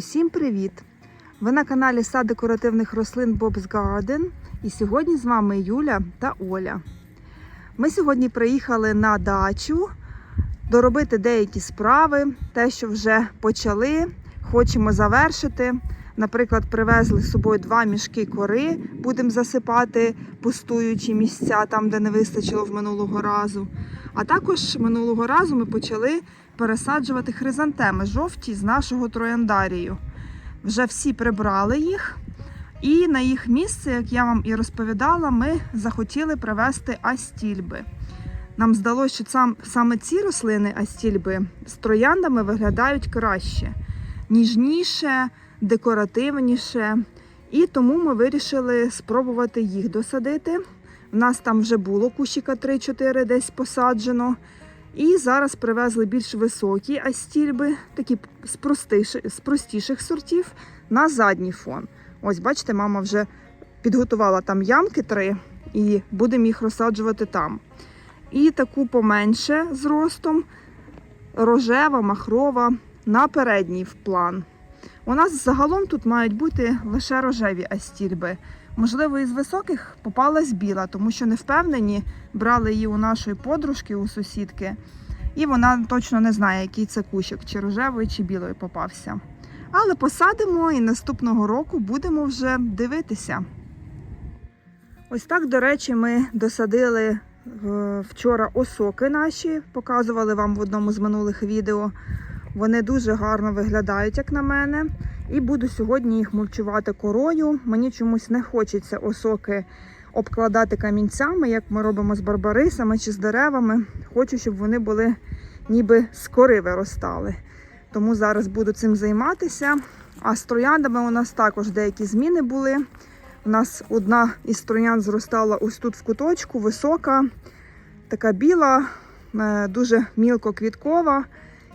Усім привіт! Ви на каналі Сад декоративних рослин Bob's Garden і сьогодні з вами Юля та Оля. Ми сьогодні приїхали на дачу доробити деякі справи, те, що вже почали, хочемо завершити. Наприклад, привезли з собою два мішки кори, будемо засипати пустуючі місця там, де не вистачило в минулого разу. А також минулого разу ми почали пересаджувати хризантеми жовті з нашого трояндарію. Вже всі прибрали їх. І на їх місце, як я вам і розповідала, ми захотіли привезти астільби. Нам здалося, що сам, саме ці рослини астільби з трояндами виглядають краще, ніжніше, декоративніше. І тому ми вирішили спробувати їх досадити. У нас там вже було кущика 3-4 десь посаджено. І зараз привезли більш високі астільби, такі з, простіших, з простіших сортів на задній фон. Ось, бачите, мама вже підготувала там ямки три і будемо їх розсаджувати там. І таку поменше зростом, рожева, махрова на передній план. У нас загалом тут мають бути лише рожеві астільби. Можливо, із високих попалась біла, тому що не впевнені, брали її у нашої подружки, у сусідки, і вона точно не знає, який це кущик, чи рожевий, чи білий попався. Але посадимо і наступного року будемо вже дивитися. Ось так, до речі, ми досадили е, вчора осоки наші, показували вам в одному з минулих відео. Вони дуже гарно виглядають, як на мене. І буду сьогодні їх мульчувати корою. Мені чомусь не хочеться осоки обкладати камінцями, як ми робимо з барбарисами чи з деревами. Хочу, щоб вони були ніби з кори виростали. Тому зараз буду цим займатися. А з трояндами у нас також деякі зміни були. У нас одна із троянд зростала ось тут в куточку, висока, така біла, е, дуже мілко квіткова.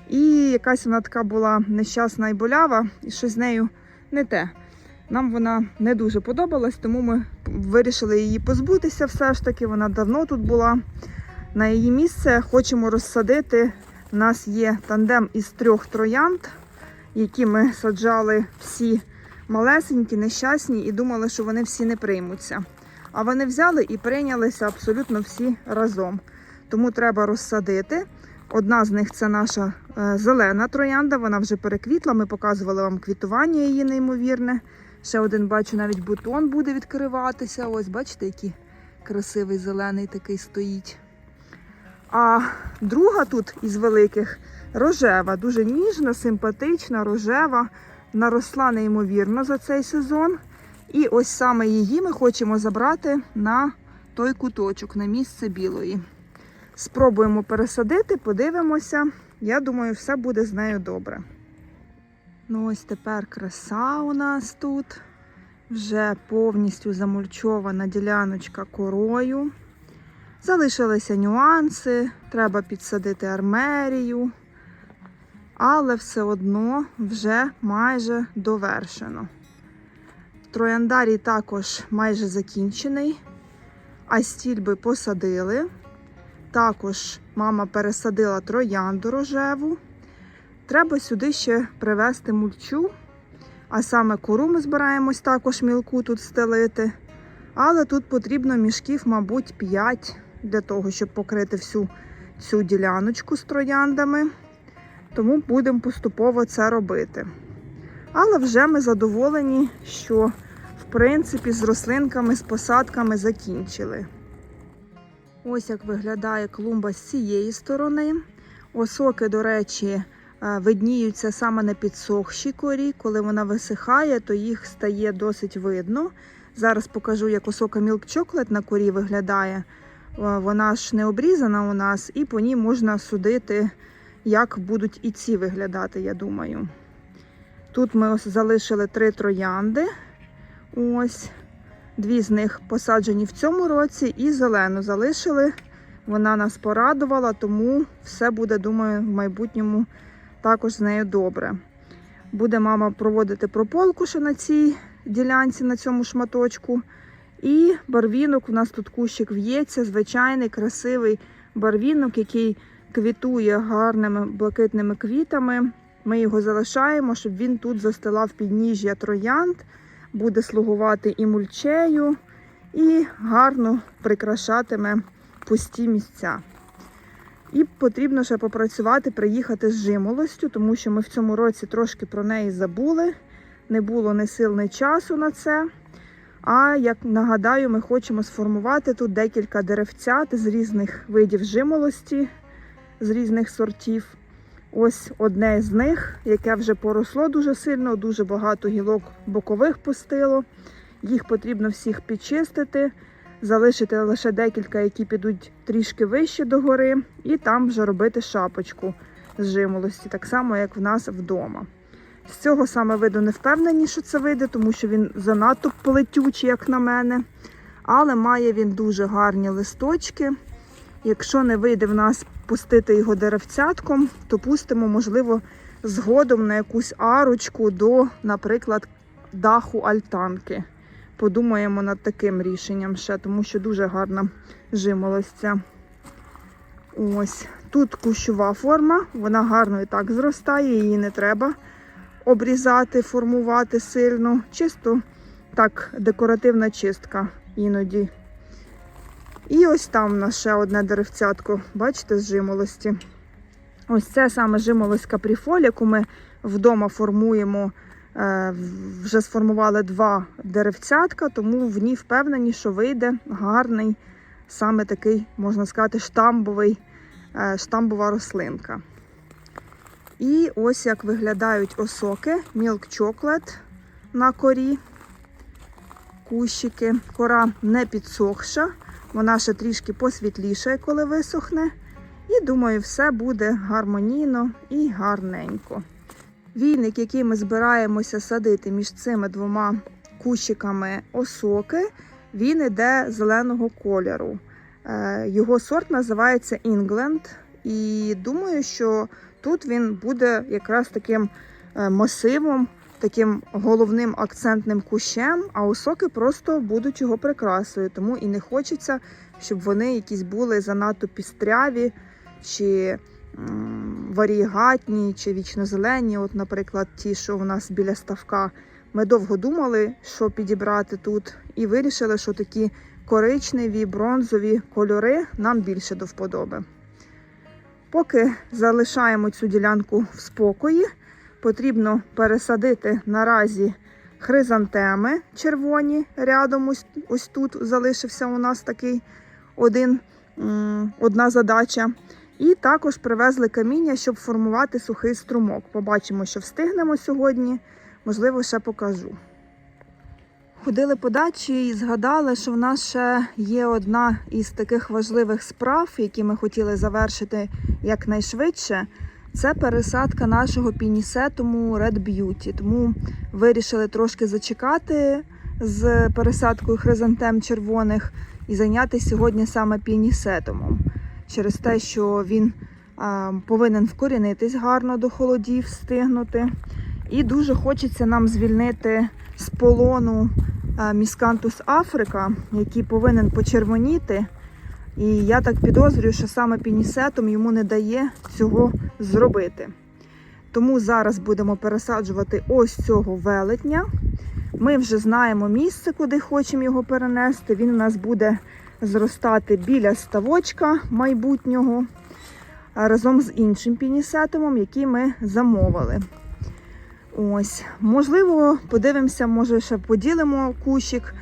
І якась вона така була нещасна і болява, і щось з нею не те. Нам вона не дуже подобалась, тому ми вирішили її позбутися все ж таки. Вона давно тут була. На її місце хочемо розсадити. У нас є тандем із трьох троянд, які ми саджали всі малесенькі, нещасні, і думали, що вони всі не приймуться. А вони взяли і прийнялися абсолютно всі разом. Тому треба розсадити. Одна з них це наша е, зелена троянда, вона вже переквітла. Ми показували вам квітування її неймовірне. Ще один бачу, навіть бутон буде відкриватися. Ось, бачите, який красивий зелений такий стоїть. А друга тут із великих рожева, дуже ніжна, симпатична, рожева. Наросла неймовірно за цей сезон. І ось саме її ми хочемо забрати на той куточок, на місце білої. Спробуємо пересадити, подивимося. Я думаю, все буде з нею добре. Ну, ось тепер краса у нас тут. Вже повністю замульчована діляночка корою. Залишилися нюанси, треба підсадити армерію, але все одно вже майже довершено. Трояндарій також майже закінчений, а стільби посадили. Також мама пересадила троянду рожеву. Треба сюди ще привезти мульчу, а саме кору ми збираємось також мілку тут стелити. Але тут потрібно мішків, мабуть, 5 для того, щоб покрити всю цю діляночку з трояндами. Тому будемо поступово це робити. Але вже ми задоволені, що в принципі з рослинками, з посадками закінчили. Ось як виглядає клумба з цієї сторони. Осоки, до речі, видніються саме на підсохшій корі. Коли вона висихає, то їх стає досить видно. Зараз покажу, як осока Milk Chocolate на корі виглядає. Вона ж не обрізана у нас, і по ній можна судити, як будуть і ці виглядати, я думаю. Тут ми залишили три троянди. Ось. Дві з них посаджені в цьому році, і зелену залишили. Вона нас порадувала, тому все буде, думаю, в майбутньому також з нею добре. Буде мама проводити прополку ще на цій ділянці, на цьому шматочку. І барвінок, у нас тут кущик в'ється, звичайний, красивий барвінок, який квітує гарними блакитними квітами. Ми його залишаємо, щоб він тут застилав підніжжя троянд, буде слугувати і мульчею, і гарно прикрашатиме пусті місця. І потрібно ще попрацювати, приїхати з жимолостю, тому що ми в цьому році трошки про неї забули. Не було ні сил, ні часу на це. А як нагадаю, ми хочемо сформувати тут декілька деревцят з різних видів жимолості, з різних сортів. Ось одне з них, яке вже поросло дуже сильно, дуже багато гілок бокових пустило. Їх потрібно всіх підчистити, залишити лише декілька, які підуть трішки вище до гори, і там вже робити шапочку з жимолості, так само, як в нас вдома. З цього саме виду не впевнені, що це вийде, тому що він занадто плетючий, як на мене. Але має він дуже гарні листочки. Якщо не вийде в нас пустити його деревцятком, то пустимо, можливо, згодом на якусь арочку до, наприклад, даху альтанки. Подумаємо над таким рішенням ще, тому що дуже гарна жимолость. Ось тут кущова форма, вона гарно і так зростає, її не треба обрізати, формувати сильно. Чисто так, декоративна чистка іноді. І ось там у нас ще одне деревцятко, бачите, з жимолості. Ось це саме жимолость капріфоль, яку ми вдома формуємо. Е, Вже сформували два деревцятка, тому в ній впевнені, що вийде гарний, саме такий, можна сказати, штамбовий, е, штамбова рослинка. І ось як виглядають осоки, Milk Chocolate на корі, кущики. Кора не підсохша, вона ще трішки посвітлішає, коли висохне. І думаю, все буде гармонійно і гарненько. Війник, який ми збираємося садити між цими двома кущиками осоки, він іде зеленого кольору. Е, Його сорт називається England. І думаю, що тут він буде якраз таким е, масивом, таким головним акцентним кущем, а осоки просто будуть його прикрасою. Тому і не хочеться, щоб вони якісь були занадто пістряві чи варігатні, чи вічнозелені. От, наприклад, ті, що у нас біля ставка. Ми довго думали, що підібрати тут, і вирішили, що такі коричневі, бронзові кольори нам більше до вподоби. Поки залишаємо цю ділянку в спокої, потрібно пересадити наразі хризантеми червоні рядом. Ось, ось тут залишився у нас такий один, одна задача. І також привезли каміння, щоб формувати сухий струмок. Побачимо, що встигнемо сьогодні. Можливо, ще покажу. Ходили по дачі і згадали, що в нас ще є одна із таких важливих справ, які ми хотіли завершити якнайшвидше. Це пересадка нашого пінісетуму Red Beauty. Тому вирішили трошки зачекати з пересадкою хризантем червоних і зайнятися сьогодні саме пінісетумом. Через те, що він а, повинен вкорінитись гарно до холодів, встигнути. І дуже хочеться нам звільнити з полону Міскантус Африка, який повинен почервоніти. І я так підозрюю, що саме пінісетом йому не дає цього зробити. Тому зараз будемо пересаджувати ось цього велетня. Ми вже знаємо місце, куди хочемо його перенести. Він у нас буде зростати біля ставочка майбутнього разом з іншим пінісетомом, який ми замовили. Ось, можливо, подивимося, може ще поділимо кущик,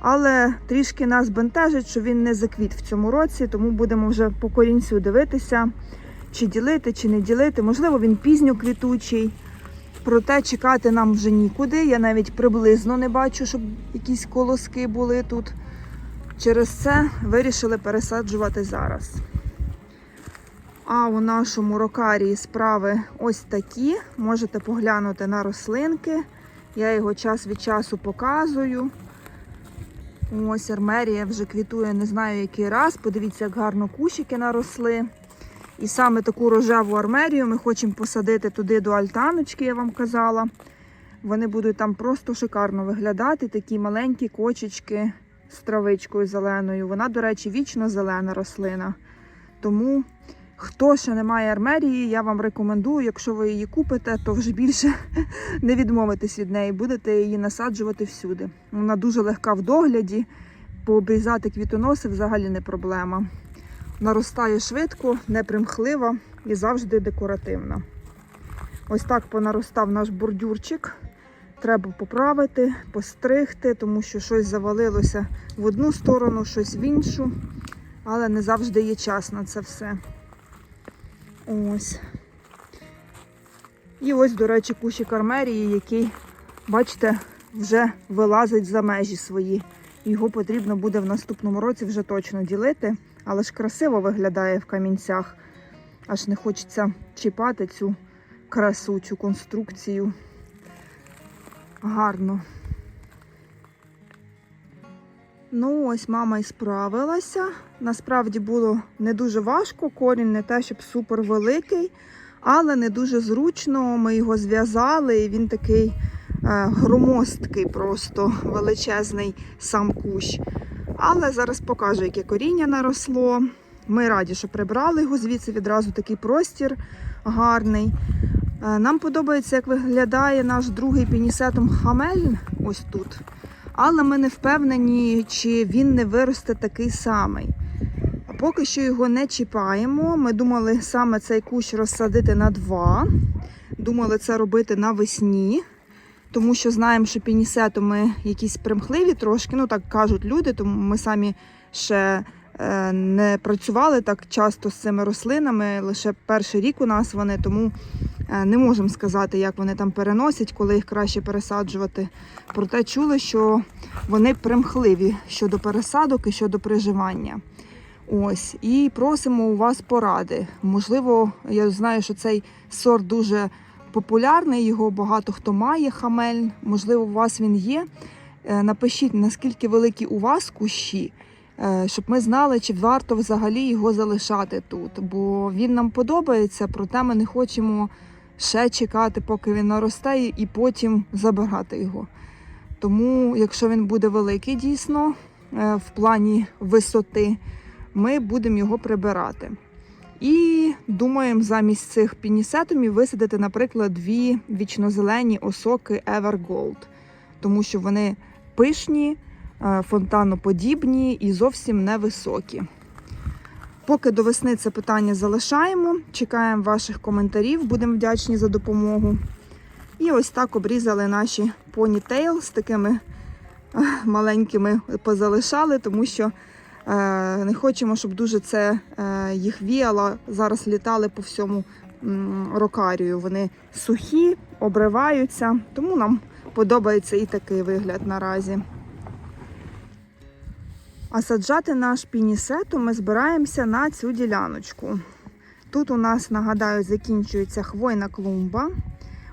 але трішки нас бентежить, що він не заквіт в цьому році, тому будемо вже по корінцю дивитися, чи ділити, чи не ділити. Можливо, він пізньо квітучий. Проте чекати нам вже нікуди. Я навіть приблизно не бачу, щоб якісь колоски були тут. Через це вирішили пересаджувати зараз. А у нашому рокарії справи ось такі. Можете поглянути на рослинки. Я його час від часу показую. Ось армерія вже квітує, не знаю який раз. Подивіться, як гарно кущики наросли. І саме таку рожеву армерію ми хочемо посадити туди до альтаночки, я вам казала. Вони будуть там просто шикарно виглядати, такі маленькі кочечки з травичкою зеленою. Вона, до речі, вічно зелена рослина. Тому Хто ще не має армерії, я вам рекомендую, якщо ви її купите, то вже більше не відмовитесь від неї, будете її насаджувати всюди. Вона дуже легка в догляді, пообрізати квітоноси взагалі не проблема. Наростає швидко, непримхлива і завжди декоративна. Ось так понаростав наш бордюрчик. Треба поправити, постригти, тому що щось завалилося в одну сторону, щось в іншу. Але не завжди є час на це все. Ось. І ось, до речі, кущик армерії, який, бачите, вже вилазить за межі свої. Його потрібно буде в наступному році вже точно ділити, але ж красиво виглядає в камінцях. Аж не хочеться чіпати цю красу, цю конструкцію. Гарно. Ну, ось мама і справилася. Насправді було не дуже важко, корінь не те, щоб супер великий, але не дуже зручно. Ми його зв'язали, і він такий е, громоздкий, просто величезний сам кущ. Але зараз покажу, яке коріння наросло. Ми раді, що прибрали його звідси відразу такий простір гарний. Е, Нам подобається, як виглядає наш другий пінісетум хамель ось тут. Але ми не впевнені, чи він не виросте такий самий. Поки що його не чіпаємо. Ми думали саме цей кущ розсадити на два. Думали це робити навесні, тому що знаємо, що пінісетуми якісь примхливі трошки, ну так кажуть люди, тому ми самі ще не працювали так часто з цими рослинами. Лише перший рік у нас вони, тому е, не можемо сказати, як вони там переносять, коли їх краще пересаджувати. Проте чули, що вони примхливі щодо пересадок і щодо приживання. Ось, і просимо у вас поради. Можливо, я знаю, що цей сорт дуже популярний, його багато хто має хамель. Можливо, у вас він є. Е, Напишіть, наскільки великі у вас кущі, е, щоб ми знали, чи варто взагалі його залишати тут. Бо він нам подобається, проте ми не хочемо ще чекати, поки він наросте, і потім забирати його. Тому, якщо він буде великий дійсно е, в плані висоти, ми будемо його прибирати. І думаємо замість цих пінісетумів висадити, наприклад, дві вічнозелені осоки Evergold, тому що вони пишні, е, фонтаноподібні і зовсім невисокі. Поки до весни це питання залишаємо, чекаємо ваших коментарів, будемо вдячні за допомогу. І ось так обрізали наші понітейл з такими е, маленькими позалишали, тому що е, не хочемо, щоб дуже це е, їх віяло. Зараз літали по всьому рокарію. Вони сухі, обриваються, тому нам подобається і такий вигляд наразі. А саджати наш пінісету ми збираємося на цю діляночку. Тут у нас, нагадаю, закінчується хвойна клумба.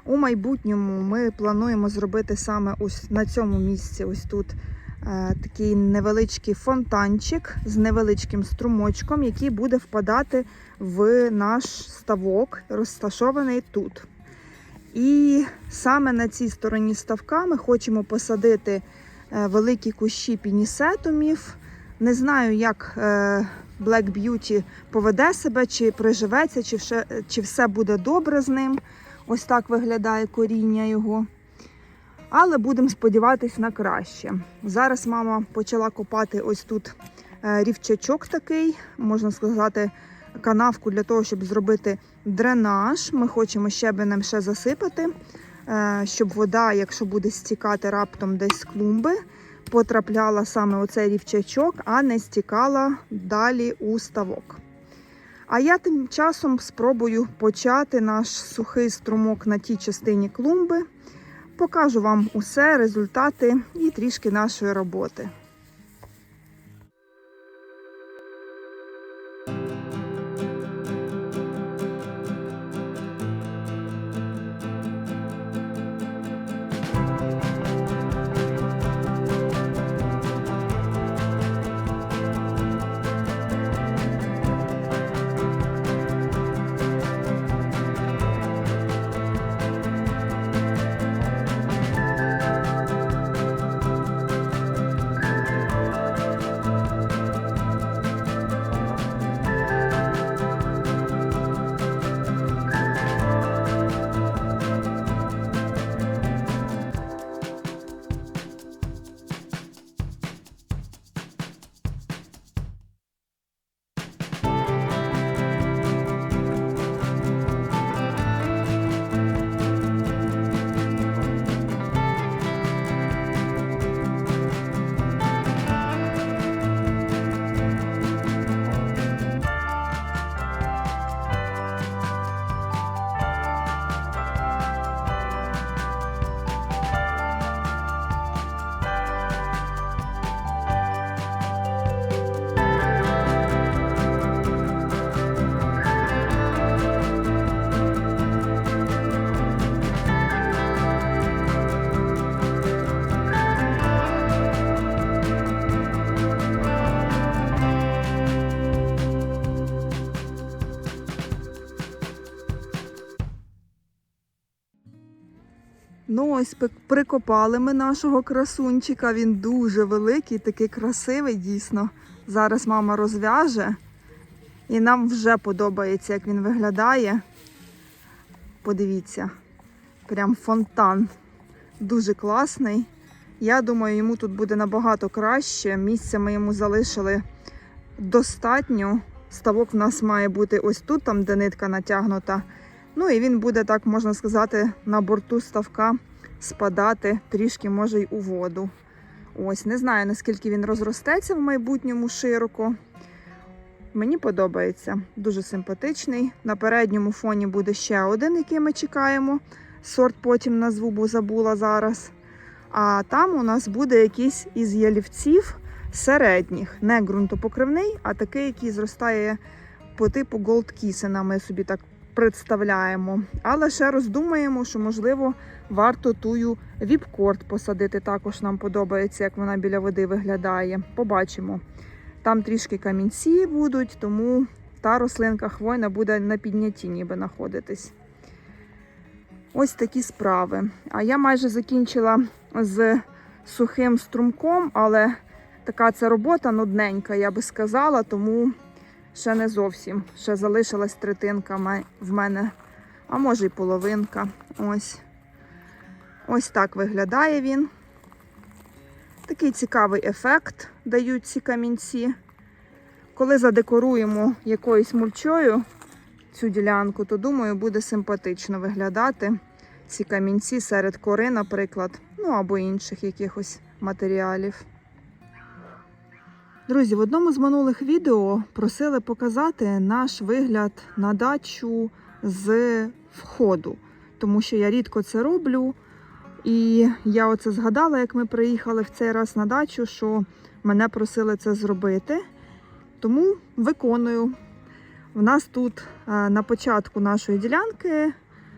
У майбутньому ми плануємо зробити саме ось на цьому місці. Ось тут е, такий невеличкий фонтанчик з невеличким струмочком, який буде впадати в наш ставок, розташований тут. І саме на цій стороні ставка ми хочемо посадити е, великі кущі пінісетумів. Не знаю, як е, Black Beauty поведе себе, чи приживеться, чи все, чи все буде добре з ним. Ось так виглядає коріння його. Але будемо сподіватись на краще. Зараз мама почала копати ось тут е, рівчачок такий, можна сказати, канавку для того, щоб зробити дренаж. Ми хочемо щебенем ще засипати, е, щоб вода, якщо буде стікати раптом десь з клумби, потрапляла саме у цей рівчачок, а не стікала далі у ставок. А я тим часом спробую почати наш сухий струмок на тій частині клумби. Покажу вам усе, результати і трішки нашої роботи. Ну, ось прикопали ми нашого красунчика. Він дуже великий, такий красивий, дійсно. Зараз мама розв'яже. І нам вже подобається, як він виглядає. Подивіться, прям фонтан. Дуже класний. Я думаю, йому тут буде набагато краще. Місця ми йому залишили достатньо. Ставок в нас має бути ось тут, там, де нитка натягнута. Ну і він буде, так можна сказати, на борту ставка спадати трішки, може, й у воду. Ось, не знаю, наскільки він розростеться в майбутньому широко. Мені подобається, дуже симпатичний. На передньому фоні буде ще один, який ми чекаємо. Сорт потім назву, бо забула зараз. А там у нас буде якийсь із ялівців середніх, не ґрунтопокривний, а такий, який зростає по типу Gold Kissena, Ми собі так представляємо. Але ще роздумаємо, що можливо варто тую віпкорд посадити. Також нам подобається, як вона біля води виглядає. Побачимо. Там трішки камінці будуть, тому та рослинка хвойна буде на піднятті, ніби знаходитись. Ось такі справи. А я майже закінчила з сухим струмком, але така це робота нудненька, я би сказала, тому ще не зовсім. Ще залишилась третинка в мене, а може й половинка. Ось. Ось так виглядає він. Такий цікавий ефект дають ці камінці. Коли задекоруємо якоюсь мульчою цю ділянку, то думаю, буде симпатично виглядати ці камінці серед кори, наприклад, ну або інших якихось матеріалів. Друзі, в одному з минулих відео просили показати наш вигляд на дачу з входу, тому що я рідко це роблю. І я оце згадала, як ми приїхали в цей раз на дачу, що мене просили це зробити. Тому виконую. В нас тут е, на початку нашої ділянки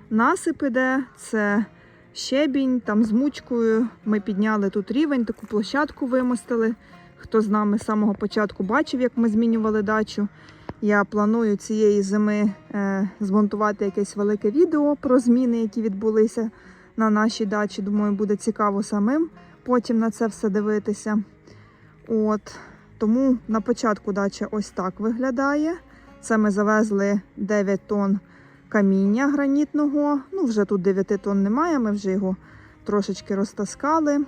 насип іде, це щебінь, там з мучкою. Ми підняли тут рівень, таку площадку вимостили. Хто з нами з самого початку бачив, як ми змінювали дачу. Я планую цієї зими е, змонтувати якесь велике відео про зміни, які відбулися на нашій дачі. Думаю, буде цікаво самим потім на це все дивитися. От. Тому на початку дача ось так виглядає. Це ми завезли 9 тонн каміння гранітного. Ну, вже тут 9 тонн немає, ми вже його трошечки розтаскали.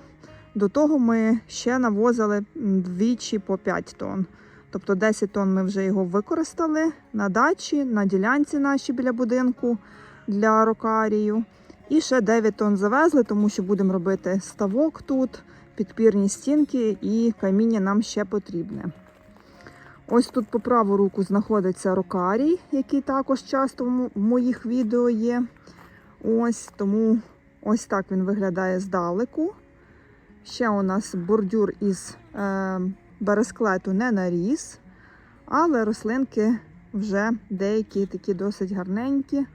До того ми ще навозили двічі по 5 тонн. Тобто 10 тонн ми вже його використали на дачі, на ділянці нашій біля будинку для рокарію. І ще 9 тонн завезли, тому що будемо робити ставок тут, підпірні стінки і каміння нам ще потрібне. Ось тут по праву руку знаходиться рокарій, який також часто в моїх відео є. Ось тому ось так він виглядає здалеку. Ще у нас бордюр із е, бересклету не наріс, але рослинки вже деякі такі досить гарненькі.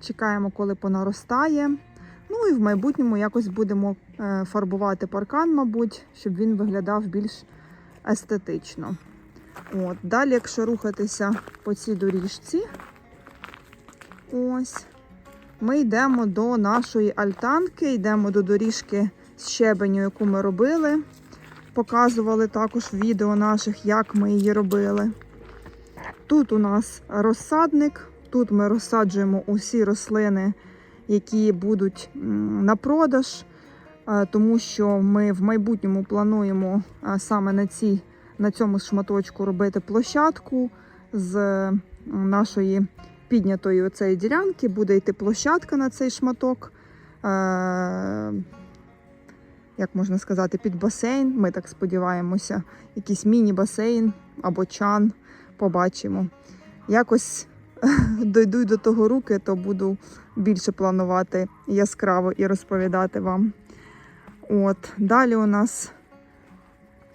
Чекаємо, коли понаростає. Ну і в майбутньому якось будемо е, фарбувати паркан, мабуть, щоб він виглядав більш естетично. От. Далі, якщо рухатися по цій доріжці, ось, ми йдемо до нашої альтанки, йдемо до доріжки щебеню, яку ми робили. Показували також відео наших, як ми її робили. Тут у нас розсадник, тут ми розсаджуємо усі рослини, які будуть на продаж, е, тому що ми в майбутньому плануємо е, саме на, цій, на цьому шматочку робити площадку з нашої піднятої оцеї ділянки. Буде йти площадка на цей шматок. Як можна сказати, під басейн. Ми так сподіваємося, якийсь міні-басейн або чан. Побачимо. Якось дойду до того руки, то буду більше планувати яскраво і розповідати вам. От, далі у нас,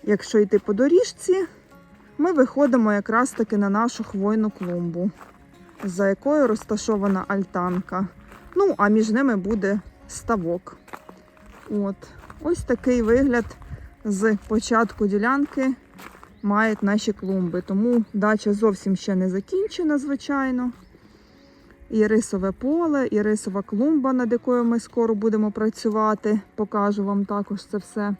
якщо йти по доріжці, ми виходимо якраз таки на нашу хвойну клумбу, за якою розташована альтанка. Ну, а між ними буде ставок. От, ось такий вигляд з початку ділянки мають наші клумби. Тому дача зовсім ще не закінчена, звичайно. і рисове поле, і рисова клумба, над якою ми скоро будемо працювати. Покажу вам також це все.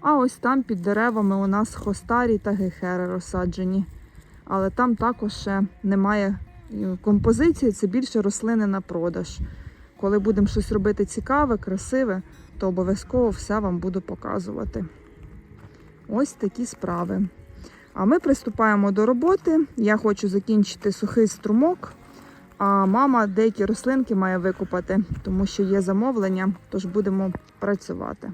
А ось там під деревами у нас хостарі та гейхери розсаджені. Але там також ще немає е, композиції, це більше рослини на продаж. Коли будемо щось робити цікаве, красиве, то обов'язково все вам буду показувати. Ось такі справи. А ми приступаємо до роботи. Я хочу закінчити сухий струмок, а мама деякі рослинки має викопати, тому що є замовлення, тож будемо працювати.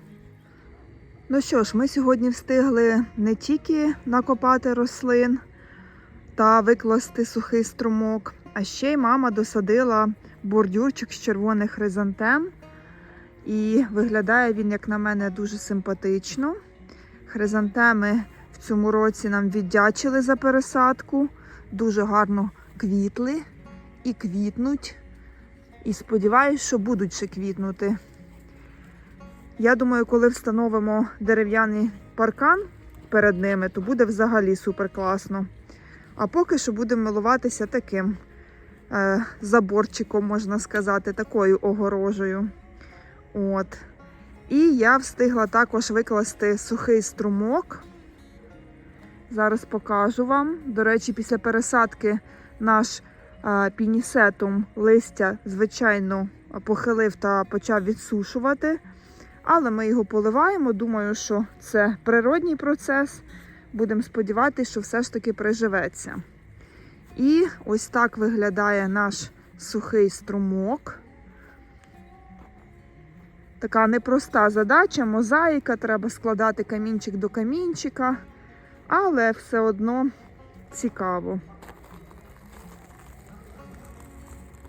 Ну що ж, ми сьогодні встигли не тільки накопати рослин та викласти сухий струмок, а ще й мама досадила бордюрчик з червоних хризантем. І виглядає він, як на мене, дуже симпатично. Хризантеми в цьому році нам віддячили за пересадку, дуже гарно квітли і квітнуть. І сподіваюся, що будуть ще квітнути. Я думаю, коли встановимо дерев'яний паркан перед ними, то буде взагалі супер класно. А поки що будемо милуватися таким е, заборчиком, можна сказати, такою огорожею. От. І я встигла також викласти сухий струмок. Зараз покажу вам. До речі, після пересадки наш е, пінісетум листя, звичайно, похилив та почав відсушувати. Але ми його поливаємо. Думаю, що це природній процес. Будемо сподіватися, що все ж таки приживеться. І ось так виглядає наш сухий струмок. Така непроста задача, мозаїка, треба складати камінчик до камінчика, але все одно цікаво.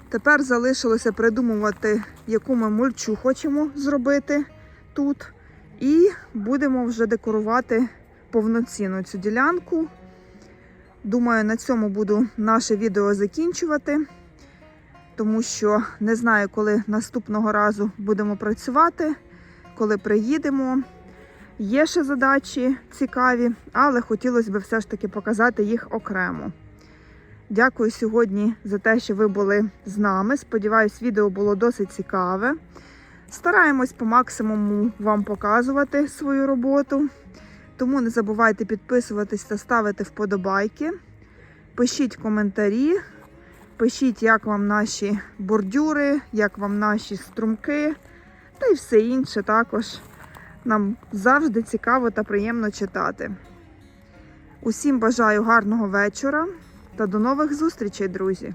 Тепер залишилося придумувати, яку ми мульчу хочемо зробити тут. І будемо вже декорувати повноцінну цю ділянку. Думаю, на цьому буду наше відео закінчувати, тому що не знаю, коли наступного разу будемо працювати, коли приїдемо. Є ще задачі цікаві, але хотілося б все ж таки показати їх окремо. Дякую сьогодні за те, що ви були з нами. Сподіваюсь, відео було досить цікаве. Стараємось по максимуму вам показувати свою роботу. Тому не забувайте підписуватись та ставити вподобайки. Пишіть коментарі, пишіть, як вам наші бордюри, як вам наші струмки, та й все інше також. Нам завжди цікаво та приємно читати. Усім бажаю гарного вечора та до нових зустрічей, друзі!